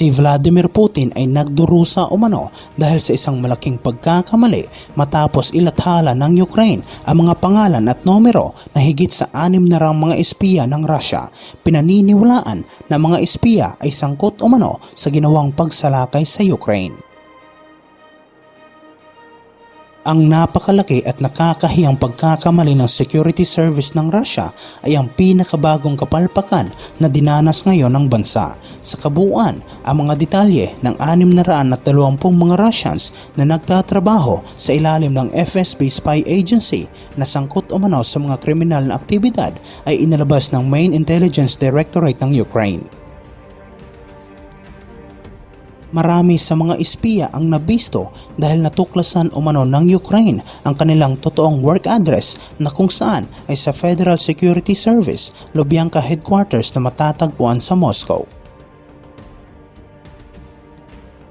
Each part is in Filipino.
Si Vladimir Putin ay nagdurusa umano dahil sa isang malaking pagkakamali matapos ilathala ng Ukraine ang mga pangalan at numero na higit sa anim na rang mga espiya ng Russia. Pinaniniwalaan na mga espiya ay sangkot umano sa ginawang pagsalakay sa Ukraine. Ang napakalaki at nakakahiyang pagkakamali ng security service ng Russia ay ang pinakabagong kapalpakan na dinanas ngayon ng bansa. Sa kabuuan, ang mga detalye ng 620 mga Russians na nagtatrabaho sa ilalim ng FSB spy agency na sangkot umano sa mga kriminal na aktibidad ay inalabas ng Main Intelligence Directorate ng Ukraine. Marami sa mga espiya ang nabisto dahil natuklasan umano ng Ukraine ang kanilang totoong work address na kung saan ay sa Federal Security Service, Lubyanka Headquarters na matatagpuan sa Moscow.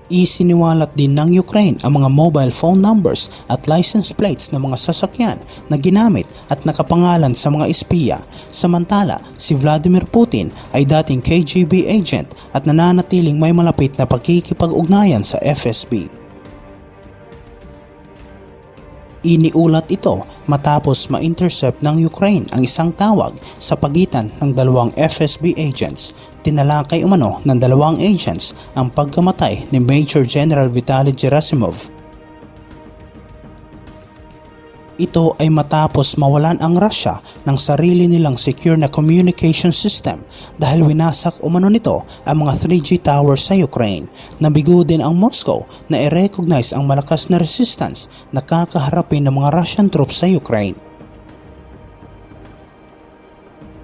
Isiniwalat din ng Ukraine ang mga mobile phone numbers at license plates ng mga sasakyan na ginamit at nakapangalan sa mga espiya. Samantala, si Vladimir Putin ay dating KGB agent at nananatiling may malapit na pagkikipag-ugnayan sa FSB. Iniulat ito matapos ma-intercept ng Ukraine ang isang tawag sa pagitan ng dalawang FSB agents. Tinalakay umano ng dalawang agents ang pagkamatay ni Major General Vitaly Gerasimov. Ito ay matapos mawalan ang Russia ng sarili nilang secure na communication system dahil winasak umano nito ang mga 3G towers sa Ukraine. Nabigo din ang Moscow na i-recognize ang malakas na resistance na kakaharapin ng mga Russian troops sa Ukraine.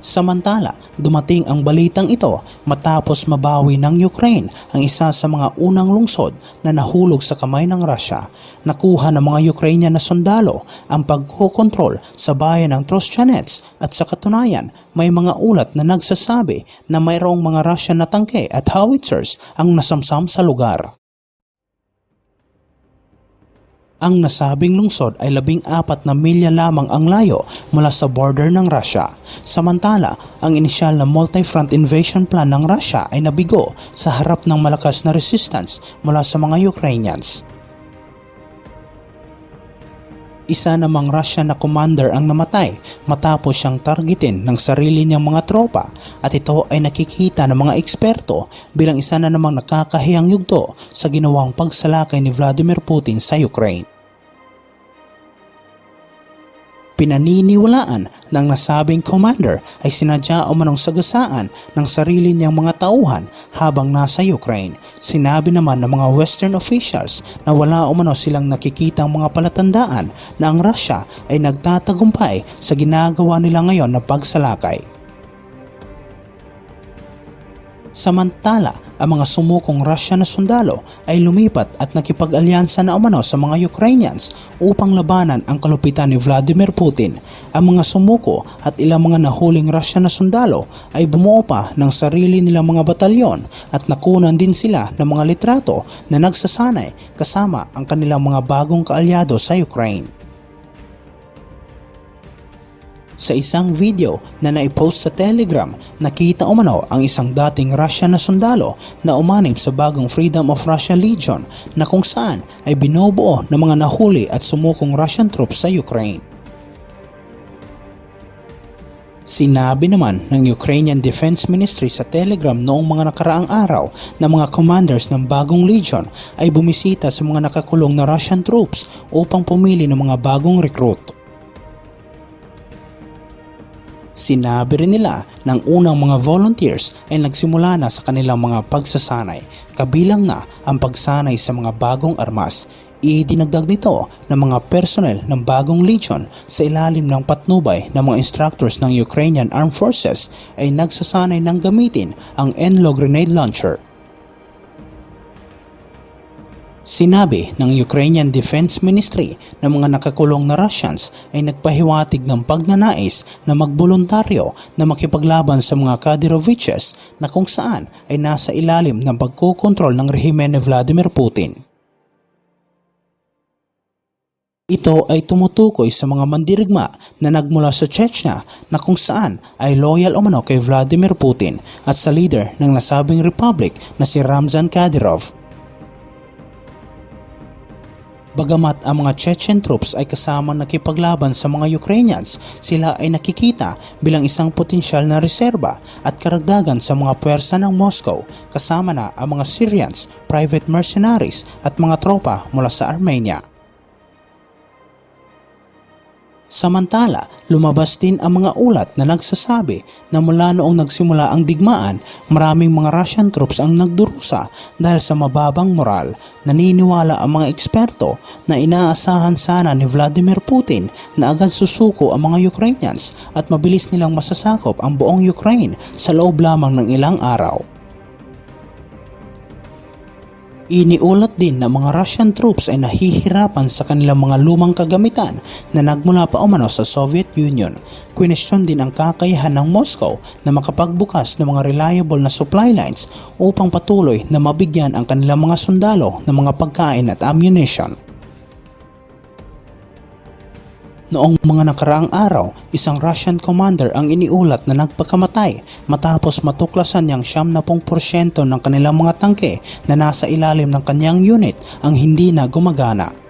Samantala, dumating ang balitang ito matapos mabawi ng Ukraine ang isa sa mga unang lungsod na nahulog sa kamay ng Russia. Nakuha ng mga Ukrainian na sundalo ang pagkokontrol sa bayan ng Trostianets at sa katunayan may mga ulat na nagsasabi na mayroong mga Russian na tangke at howitzers ang nasamsam sa lugar. Ang nasabing lungsod ay labing apat na milya lamang ang layo mula sa border ng Russia. Samantala, ang inisyal na multi-front invasion plan ng Russia ay nabigo sa harap ng malakas na resistance mula sa mga Ukrainians. Isa namang Russian na commander ang namatay matapos siyang targetin ng sarili niyang mga tropa at ito ay nakikita ng mga eksperto bilang isa na namang nakakahiyang yugto sa ginawang pagsalakay ni Vladimir Putin sa Ukraine. Pinaniniwalaan ng nasabing commander ay sinadya umanong sagasaan ng sarili niyang mga tauhan habang nasa Ukraine. Sinabi naman ng mga western officials na wala umano silang nakikitang mga palatandaan na ang Russia ay nagtatagumpay sa ginagawa nila ngayon na pagsalakay. Samantala, ang mga sumukong Russia na sundalo ay lumipat at nakipag-alyansa na umano sa mga Ukrainians upang labanan ang kalupitan ni Vladimir Putin. Ang mga sumuko at ilang mga nahuling Russia na sundalo ay bumuo pa ng sarili nilang mga batalyon at nakunan din sila ng mga litrato na nagsasanay kasama ang kanilang mga bagong kaalyado sa Ukraine. Sa isang video na naipost sa Telegram, nakita umano ang isang dating Russian na sundalo na umanib sa bagong Freedom of Russia Legion na kung saan ay binubuo ng mga nahuli at sumukong Russian troops sa Ukraine. Sinabi naman ng Ukrainian Defense Ministry sa Telegram noong mga nakaraang araw na mga commanders ng bagong legion ay bumisita sa mga nakakulong na Russian troops upang pumili ng mga bagong recruit. Sinabi rin nila ng unang mga volunteers ay nagsimula na sa kanilang mga pagsasanay, kabilang na ang pagsanay sa mga bagong armas. Idinagdag nito ng mga personnel ng bagong legion sa ilalim ng patnubay ng mga instructors ng Ukrainian Armed Forces ay nagsasanay ng gamitin ang NLO grenade launcher Sinabi ng Ukrainian Defense Ministry na mga nakakulong na Russians ay nagpahiwatig ng pagnanais na magboluntaryo na makipaglaban sa mga Kadyroviches na kung saan ay nasa ilalim ng pagkokontrol ng rehimen ni Vladimir Putin. Ito ay tumutukoy sa mga mandirigma na nagmula sa Chechnya na kung saan ay loyal umano kay Vladimir Putin at sa leader ng nasabing republic na si Ramzan Kadyrov. Bagamat ang mga Chechen troops ay kasamang nakipaglaban sa mga Ukrainians, sila ay nakikita bilang isang potensyal na reserba at karagdagan sa mga puwersa ng Moscow kasama na ang mga Syrians, private mercenaries at mga tropa mula sa Armenia. Samantala, lumabas din ang mga ulat na nagsasabi na mula noong nagsimula ang digmaan, maraming mga Russian troops ang nagdurusa dahil sa mababang moral. Naniniwala ang mga eksperto na inaasahan sana ni Vladimir Putin na agad susuko ang mga Ukrainians at mabilis nilang masasakop ang buong Ukraine sa loob lamang ng ilang araw. Iniulat din na mga Russian troops ay nahihirapan sa kanilang mga lumang kagamitan na nagmula pa umano sa Soviet Union. Kwenestyon din ang kakayahan ng Moscow na makapagbukas ng mga reliable na supply lines upang patuloy na mabigyan ang kanilang mga sundalo ng mga pagkain at ammunition. Noong mga nakaraang araw, isang Russian commander ang iniulat na nagpakamatay matapos matuklasan niyang 70% ng kanilang mga tangke na nasa ilalim ng kanyang unit ang hindi na gumagana.